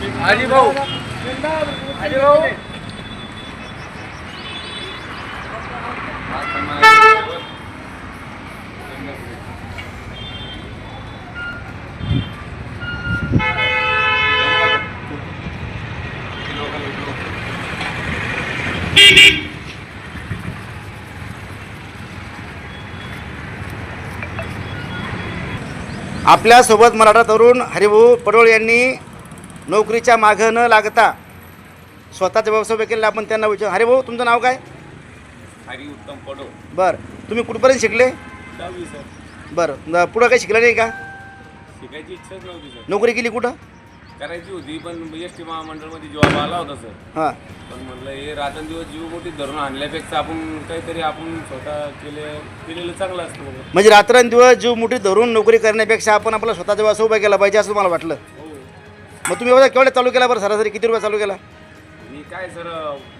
हरिभाऊ हरिभाऊ आपल्यासोबत मराठा तरुण हरिभाऊ पडोळ यांनी नोकरीच्या मागं न लागता स्वतःचा व्यवसाय केलेला आपण त्यांना विचार हरिभाऊ तुमचं नाव काय? हरी उत्तम पडो. बरं तुम्ही कुठपर्यंत शिकले? दहावी सर. बरं पुढं काही शिकलं नाही का? शिकायची इच्छाच नव्हती सर. नोकरी केली कुठं? करायची होती पण एस टी महामंडळमध्ये जॉब आला होता सर. हां. पण म्हणलं हे रात्रंदिवस जीव मोठी धरून आणल्यापेक्षा आपण काहीतरी आपण स्वतः केले केलेलं चांगलं असतं. म्हणजे रात्रंदिवस जीव मुठीत धरून नोकरी करण्यापेक्षा आपण आपला स्वतःचा व्यवसाय उभा केला पाहिजे असं मला वाटलं? मग तुम्ही व्यवसाय केवढ्या चालू केला बरं सरासरी? किती रुपये चालू केला? मी काय सर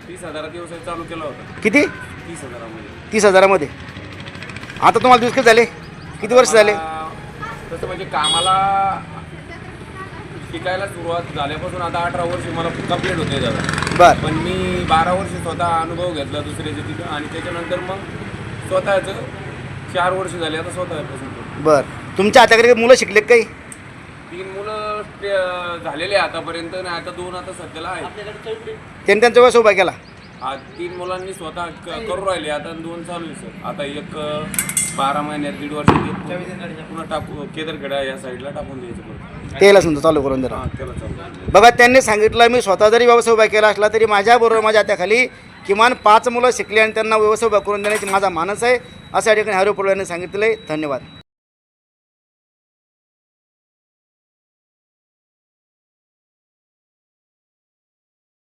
तीस हजारात व्यवसाय चालू केला होता. किती? तीस हजारामध्ये. तीस हजारामध्ये. आता तुम्हाला दिवस किती झाले? किती वर्ष झाले? मला तसं म्हणजे कामाला शिकायला सुरुवात झाल्यापासून आता अठरा वर्ष मला कंप्लीट होते दादा बरं. पण मी बारा वर्ष स्वतः अनुभव घेतला दुसऱ्याच्या तिथं आणि त्याच्यानंतर मग स्वतःचं चार वर्ष झाले आता स्वतःपासून. बरं. तुमच्या हाताकडे काही मुलं शिकले का काही? झालेले आहे आतापर्यंत आणि आता दोन आता सध्याला आहेत. त्यांनी त्यांचा व्यवसाय उभा केला. हा तीन मुलांनी स्वतः क- करू राहिले आता दोन चालू आहे सर. आता एक अं, बारा महिन्यात दीड वर्ष ते पुन्हा टाकू. केदरखेडा या साईडला टाकून द्यायचं परत. त्याला समजा चालू करून देणार. हा त्याला चालू बघा त्यांनी सांगितलं मी स्वतः जरी व्यवसाय उभा केला असला तरी माझ्याबरोबर माझ्या हाताखाली किमान पाच मुलं शिकली आणि त्यांना व्यवसाय उभा करून देण्याची माझा मानस आहे असं या ठिकाणी हरिपूर यांनी सांगितलं आहे धन्यवाद.